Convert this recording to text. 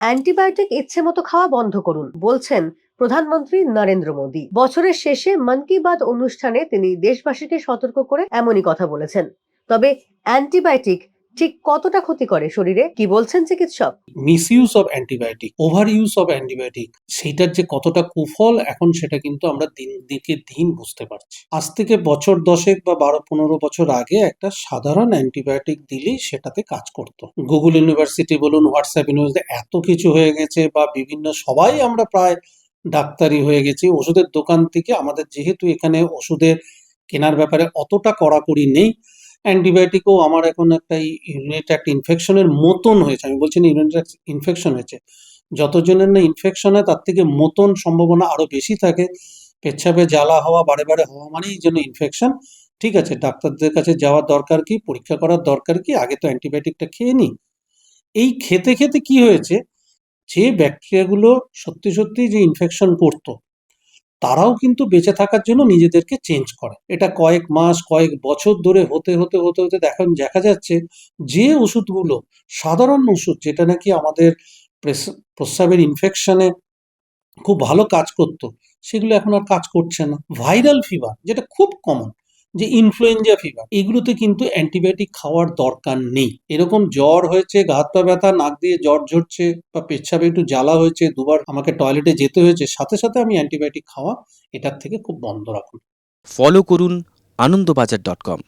Antibiotic ইচ্ছে মতো খাওয়া বন্ধ করুন, বলছেন প্রধানমন্ত্রী নরেন্দ্র মোদী। বছরের শেষে মন কি বাত অনুষ্ঠানে তিনি দেশবাসীকে সতর্ক করে এমনই কথা বলেছেন। তবে অ্যান্টিবায়োটিক ঠিক কতটা ক্ষতি করে শরীরে? কি বলছেন চিকিৎসক? Misuse of antibiotic over use of antibiotic সেটার যে কতটা কুফল, এখন সেটা কিন্তু আমরা দিন দিকে দিন বুঝতে পারছি। আজ থেকে বছর দশেক বা বারো, পনেরো বছর আগে একটা সাধারণ অ্যান্টিবায়োটিক দিলেই সেটাতে কাজ করতো। গুগল ইউনিভার্সিটি বলুন, হোয়াটসঅ্যাপ ইউনিভার্সিটি, এত কিছু হয়ে গেছে বা বিভিন্ন সবাই আমরা প্রায় ডাক্তারি হয়ে গেছি, ওষুধের দোকান থেকে আমাদের যেহেতু এখানে ওষুধের কেনার ব্যাপারে অতটা কড়াকড়ি নেই অ্যান্টিবায়োটিকও আমার এখন একটা ইউনিট একটা ইনফেকশনের মতন হয়েছে। আমি বলছি না ইউনিট ইনফেকশন হয়েছে। যতজনের না ইনফেকশন হয়, তার থেকে মতন সম্ভাবনা আরও বেশি থাকে। পেচ্ছাপে জ্বালা হওয়া, বারে বারে হওয়া মানেই যেন ইনফেকশন ঠিক আছে, ডাক্তারদের কাছে যাওয়ার দরকার কি? পরীক্ষা করার দরকার কি? আগে তো অ্যান্টিবায়োটিকটা খেয়ে নিই। এই খেতে খেতে কি হয়েছে? যে ব্যাকটেরিয়াগুলো সত্যি সত্যি যে ইনফেকশন করতো তারাও কিন্তু বেঁচে থাকার জন্য নিজেদেরকে চেঞ্জ করে। এটা কয়েক মাস, কয়েক বছর ধরে হতে হতে হতে হতে দেখেন দেখা যাচ্ছে যে ওষুধগুলো, সাধারণ ওষুধ যেটা নাকি আমাদের প্রেস- প্রস্রাবের ইনফেকশনে খুব ভালো কাজ করতো, সেগুলো এখন আর কাজ করছে না। ভাইরাল ফিভার যেটা খুব কমন যে ইনফ্লুয়েঞ্জা ফিভার এগুলোতে কিন্তু অ্যান্টিবায়োটিক খাওয়ার দরকার নেই। এরকম জ্বর হয়েছে, গা হাত পা ব্যথা, নাক দিয়ে জ্বর ঝরছে বা পেচ্ছাপে একটু জ্বালা হয়েছে, দুবার আমাকে টয়লেটে যেতে হয়েছে, সাথে সাথে আমি অ্যান্টিবায়োটিক খাওয়া এটার থেকে খুব বন্ধ রাখুন। ফলো করুন আনন্দবাজার ডট কম